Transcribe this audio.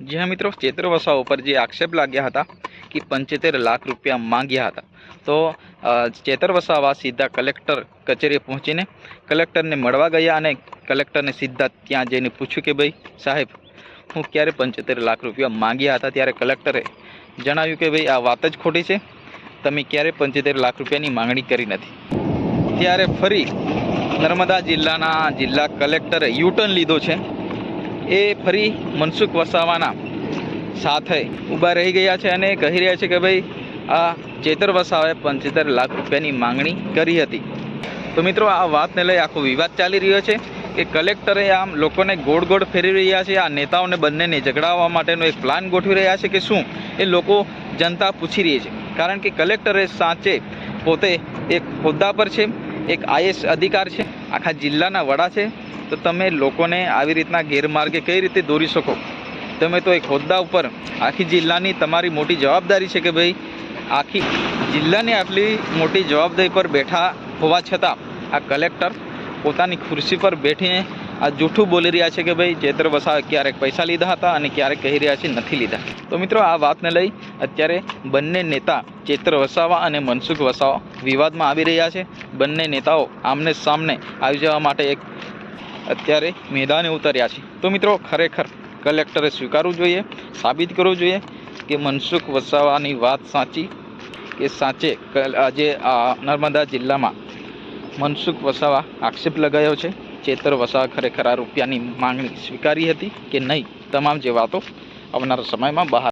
જી હા મિત્રો, ચેતર વસાવા ઉપર જે આક્ષેપ લાગ્યા હતા કે પંચોતેર લાખ રૂપિયા માંગ્યા હતા. તો ચેતર વસાવા સીધા કલેક્ટર કચેરીએ પહોંચીને કલેક્ટરને મળવા ગયા અને કલેક્ટરને સીધા ત્યાં જઈને પૂછ્યું કે ભાઈ, સાહેબ, હું ક્યારે પંચોતેર લાખ રૂપિયા માંગ્યા હતા? ત્યારે કલેક્ટરે જણાવ્યું કે ભાઈ, આ વાત જ ખોટી છે. તમે ક્યારે પંચોતેર લાખ રૂપિયાની માંગણી કરી નથી? ત્યારે ફરી નર્મદા જિલ્લાના જિલ્લા કલેક્ટરે યુટર્ન લીધો છે. એ ફરી મનસુખ વસાવાના સાથે ઊભા રહી ગયા છે અને કહી રહ્યા છે કે ભાઈ, આ ચેતર વસાવાએ પંચોતેર લાખ રૂપિયાની માંગણી કરી હતી. તો મિત્રો, આ વાતને લઈ આખો વિવાદ ચાલી રહ્યો છે કે કલેક્ટરે આમ લોકોને ગોળ ગોળ ફેરવી રહ્યા છે. આ નેતાઓને બંનેને ઝઘડાવવા માટેનો એક પ્લાન ગોઠવી રહ્યા છે કે શું? એ લોકો જનતા પૂછી રહી છે. કારણ કે કલેક્ટરે સાચે પોતે એક હોદ્દા પર છે. એક આઈએસ અધિકાર છે, આખા જિલ્લાના વડા છે. તો તમે લોકોને આવી રીતના ગેરમાર્ગે કઈ રીતે દોરી શકો? તમે તો એક હોદ્દા ઉપર આખી જિલ્લાની તમારી મોટી જવાબદારી છે કે ભાઈ, આખી જિલ્લાની આટલી મોટી જવાબદારી પર બેઠા હોવા છતાં આ કલેક્ટર પોતાની ખુરશી પર બેઠીને આ જૂઠું બોલી રહ્યા છે કે ભાઈ ચેતર વસા ક્યારેક પૈસા લીધા હતા અને ક્યારેક કહી રહ્યા છે નથી લીધા. તો મિત્રો આ વાતને લઈ અત્યારે બંને નેતા ચેતર વસાવા અને મનસુખ વસાવા વિવાદમાં આવી રહ્યા છે. બંને નેતાઓ આમને સામને આવી જવા માટે એક અત્યારે મેદાને ઉતર્યા છે. તો મિત્રો ખરેખર કલેક્ટરે સ્વીકારવું જોઈએ, સાબિત કરવું જોઈએ કે મનસુખ વસાવાની વાત સાચી કે સાચે. આજે નર્મદા જિલ્લામાં મનસુખ વસાવા આક્ષેપ લગાવ્યો છે. ચેતર વસા ખરેખર આ રૂપિયાની માંગણી સ્વીકારી હતી કે નહીં? તમામ જે વાતો આવનારા સમયમાં બહાર